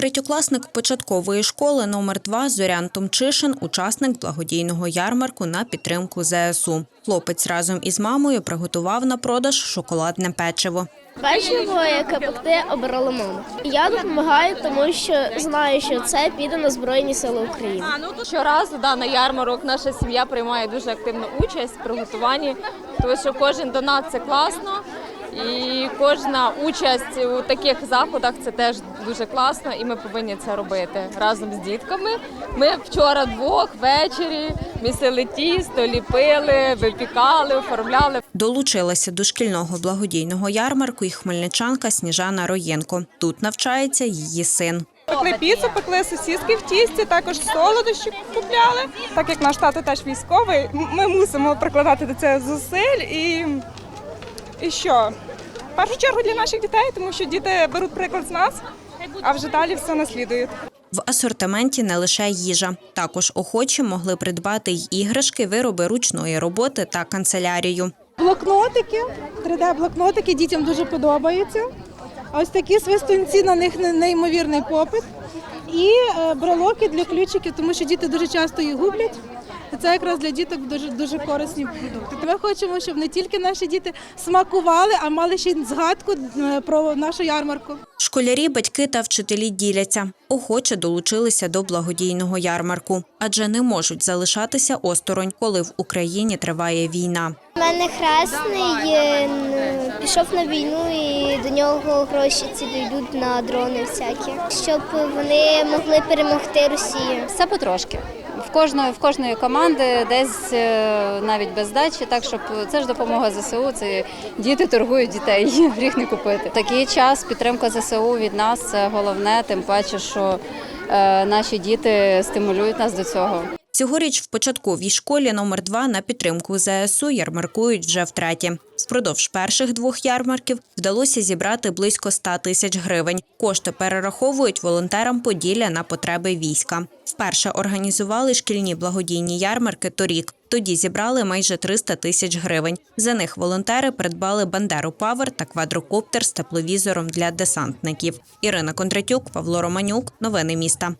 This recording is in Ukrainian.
Третьокласник початкової школи номер 2 Зорян Томчишин, учасник благодійного ярмарку на підтримку ЗСУ. Хлопець разом із мамою приготував на продаж шоколадне печиво. Печиво, яке пекти, обрала мама. Я допомагаю, тому що знаю, що це піде на Збройні Сили України. Щоразу да, на ярмарок наша сім'я приймає дуже активну участь в приготуванні, тому що кожен донат це класно. І кожна участь у таких заходах це теж дуже класно, і ми повинні це робити разом з дітками. Ми вчора двох ввечері місили тісто, ліпили, випікали, оформляли. Долучилася до шкільного благодійного ярмарку і хмельничанка Сніжана Роєнко. Тут навчається її син. Пекли піцу, пекли сосиски в тісті, також солодощі купляли. Так як наш тато теж військовий, ми мусимо прикладати до цього зусиль і, і що? В першу чергу для наших дітей, тому що діти беруть приклад з нас, а вже далі все наслідують. В асортименті не лише їжа. Також охочі могли придбати й іграшки, вироби ручної роботи та канцелярію. Блокнотики, 3D-блокнотики дітям дуже подобаються. Ось такі свистунці на них не- неймовірний попит. І е, брелоки для ключиків, тому що діти дуже часто їх гублять. Це якраз для діток дуже дуже корисні продукти. Ми хочемо, щоб не тільки наші діти смакували, а мали ще й згадку е, про нашу ярмарку. Школярі, батьки та вчителі діляться. Охоче долучилися до благодійного ярмарку, адже не можуть залишатися осторонь, коли в Україні триває війна. У мене хресний е, пішов на війну і до нього гроші ці дійдуть на дрони всякі, щоб вони могли перемогти Росію. Все потрошки. Кожної, в кожної команди десь е, навіть без здачі, так щоб це ж допомога ЗСУ, це діти торгують дітей, гріх не купити. Такий час підтримка ЗСУ від нас це головне, тим паче, що е, наші діти стимулюють нас до цього. Цьогоріч в початковій школі номер 2 на підтримку ЗСУ ярмаркують вже втретє. Впродовж перших двох ярмарків вдалося зібрати близько 100 тисяч гривень. Кошти перераховують волонтерам Поділля на потреби війська. Вперше організували шкільні благодійні ярмарки торік. Тоді зібрали майже 300 тисяч гривень. За них волонтери придбали Бандеру Павер та квадрокоптер з тепловізором для десантників. Ірина Кондратюк, Павло Романюк. Новини міста.